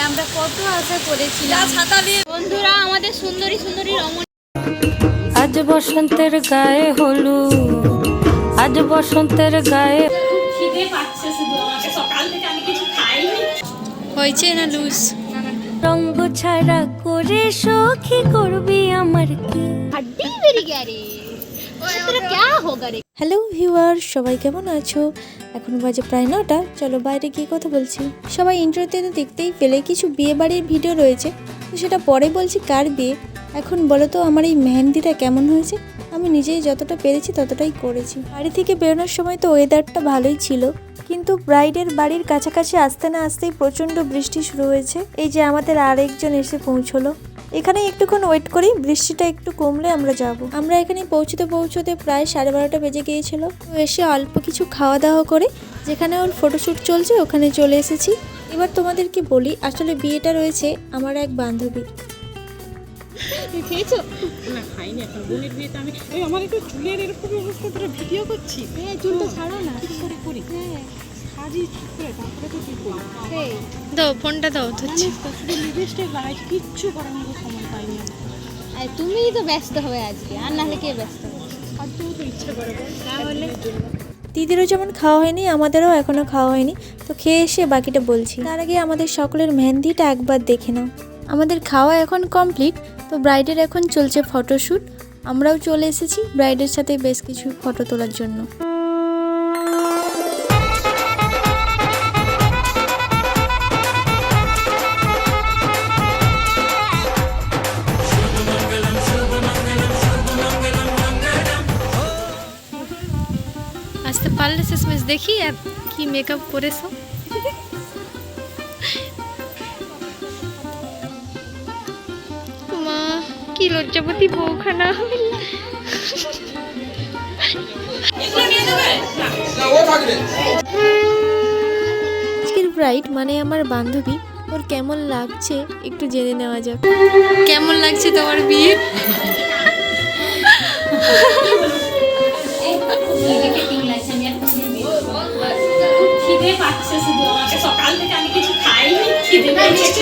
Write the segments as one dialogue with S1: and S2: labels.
S1: আমরা কত আশা করেছিলাম। বন্ধুরা আমাদের সুন্দরী সুন্দরী রমণ
S2: আজ বসন্তের গায়ে হলু আজ বসন্তের গায়ে
S1: খিদে হয়েছে না লুস
S2: রঙ্গ ছাড়া করে সখী করবি আমার কি?
S1: হাড্ডি বেরিয়ে রে তোরা ক্যা হোগা রে?
S3: হ্যালো ভিউয়ার সবাই কেমন আছো? এখন বাজে প্রায় নটা। চলো বাইরে গিয়ে কথা বলছি। সবাই ইন্ট্রোতে তো দেখতেই পেলে কিছু বিয়ে বাড়ির ভিডিও রয়েছে। তো সেটা পরে বলছি কার বিয়ে? এখন বলো তো, আমার এই মেহেন্দিটা কেমন হয়েছে? আমি নিজেই যতটা পেরেছি ততটাই করেছি। বাড়ি থেকে বেরোনোর সময় তো ওয়েদারটা ভালোই ছিল। কিন্তু ব্রাইডের বাড়ির কাছাকাছি আসতে না আসতেই প্রচণ্ড বৃষ্টি শুরু হয়েছে। এই যে আমাদের আরেকজন এসে পৌঁছলো। এখানে একটুক্ষণ ওয়েট করি বৃষ্টিটা একটু কমলে আমরা যাব। আমরা এখানে পৌঁছতে পৌঁছতে প্রায় সাড়ে বারোটা বেজে গিয়েছিল। তো এসে অল্প কিছু খাওয়া দাওয়া করে যেখানে ওর ফটোশ্যুট চলছে ওখানে চলে এসেছি। এবার তোমাদেরকে বলি আসলে বিয়েটা রয়েছে আমার এক বান্ধবীর।
S1: খেয়েছো?
S4: না খাইনি এখন। বোনের বিয়েতে আমি আমার একটু চুলের এরকম অবস্থা তোরা ভিডিও করছি।
S1: হ্যাঁ চুলটা ছাড়ো না।
S4: কি করে। করি সাজি ঠিক করে তারপরে তো কি করি
S1: সেই।
S5: দাও ফোনটা দাও ধরছি।
S4: শুধু লিপস্টিক লাগাই কিচ্ছু করার মতো সময় পাইনি
S1: আর তুমিই তো ব্যস্ত হবে আজকে আর নাহলে কে ব্যস্ত? হবে
S4: খাদ্যও তো ইচ্ছে করে।
S1: তাহলে?
S3: দিদিরও যেমন খাওয়া হয়নি আমাদেরও এখনও খাওয়া হয়নি। তো খেয়ে এসে বাকিটা বলছি। তার আগে আমাদের সকলের মেহেন্দিটা একবার দেখে নাও। আমাদের খাওয়া এখন কমপ্লিট তো ব্রাইডের এখন চলছে ফটোশ্যুট। আমরাও চলে এসেছি ব্রাইডের সাথে বেশ কিছু ফটো তোলার জন্য।
S5: পারলে শেষমেশ দেখি আর কি মেকআপ করেছ। মা কি লজ্জাপতি বউখানা।
S3: আজকের ব্রাইড মানে আমার বান্ধবী ওর কেমন লাগছে একটু জেনে নেওয়া যাক।
S5: কেমন লাগছে তোমার বিয়ে?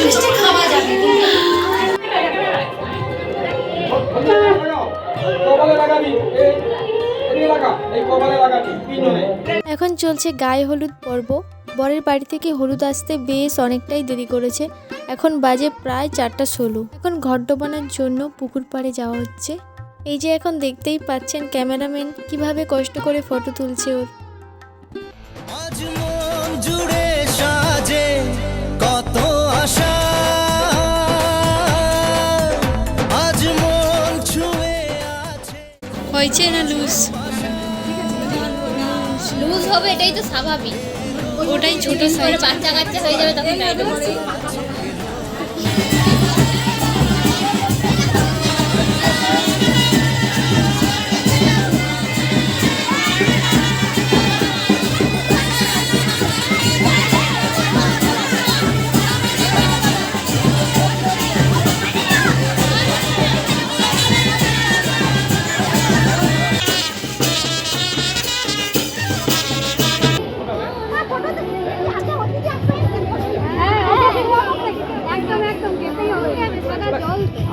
S1: মিষ্টি খাওয়া যাবে
S3: এখন চলছে গায়ে হলুদ পর্ব। বরের বাড়ি থেকে হলুদ আসতে বেশ অনেকটাই দেরি করেছে। এখন বাজে প্রায় চারটা ষোলো। এখন ঘর ডোবানোর জন্য পুকুর পাড়ে যাওয়া হচ্ছে। এই যে এখন দেখতেই পাচ্ছেন ক্যামেরাম্যান কীভাবে কষ্ট করে ফটো তুলছে ওর।
S5: হয়েছে না লুজ?
S1: লুজ হবে এটাই তো স্বাভাবিক।
S5: ওটাই ছোট সাইজ
S1: বাচ্চা কাচ্চা হয়ে যাবে তখন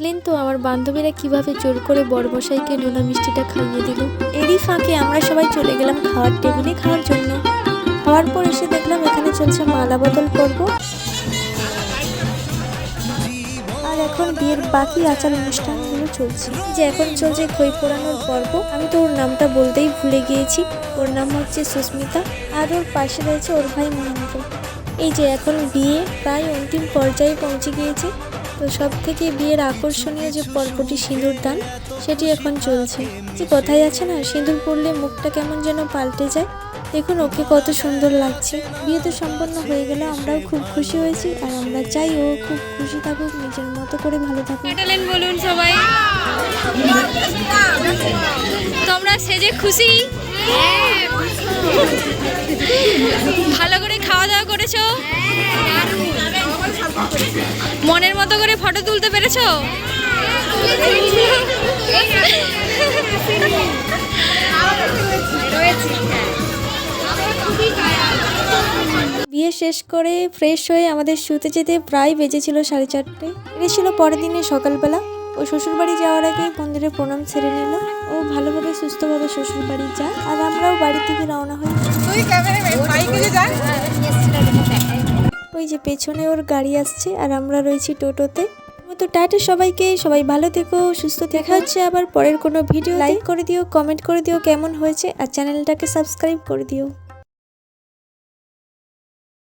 S3: দেখলেন তো আমার বান্ধবীরা কীভাবে জোর করে বড়মশাইকে নোনা মিষ্টিটা খাইয়ে দিল। এরই ফাঁকে আমরা সবাই চলে গেলাম খাওয়ার টেবিলে খাওয়ার জন্য। খাওয়ার পর এসে দেখলাম এখানে চলছে মালা বদল পর্ব। আর এখন বিয়ের বাকি আচার অনুষ্ঠানগুলো চলছে। যে এখন চলছে খই পোড়ানোর পর্ব। আমি তো ওর নামটা বলতেই ভুলে গিয়েছি। ওর নাম হচ্ছে সুস্মিতা। আর ওর পাশে রয়েছে ওর ভাই মহেন্দ্র। এই যে এখন বিয়ে, প্রায় অন্তিম পর্যায়ে পৌঁছে গিয়েছে। তো সব থেকে বিয়ের আকর্ষণীয় যে পর্বটি সিঁদুর দান, সেটি এখন চলছে। যে কথাই আছে না, সিঁদুর পড়লে মুখটা কেমন যেন পাল্টে যায়। দেখুন, ওকে কত সুন্দর লাগছে। বিয়ে তো সম্পন্ন হয়ে গেল আমরাও খুব খুশি হয়েছি, আর আমরা চাই ও খুব খুশি থাকুক, নিজের মতো করে ভালো থাকুক।
S5: বলুন সবাই। তোমরা সেজে খুশি? ভালো করে খাওয়া দাওয়া করেছ? করে ফটো তুলতে পেরেছ?
S3: বিয়ে শেষ করে ফ্রেশ হয়ে আমাদের শুতে যেতে প্রায় বেজেছিল সাড়ে চারটে। এটা ছিল পরের দিনে সকালবেলা। ও শ্বশুরবাড়ি যাওয়ার আগে মন্দিরে প্রণাম সেরে নিল। ও ভালোভাবে সুস্থভাবে শ্বশুরবাড়ি যা আর আমরাও বাড়ি থেকে রওনা হই। ওই যে পেছনে ওর গাড়ি আসছে আর আমরা রয়েছি টোটোতে। তো টাটা সবাইকে, সবাই ভালো থেকো, সুস্থ দেখা হচ্ছে আবার পরের কোনো ভিডিও লাইক করে দিও কমেন্ট করে দিও কেমন হয়েছে আর চ্যানেলটাকে সাবস্ক্রাইব করে দিও।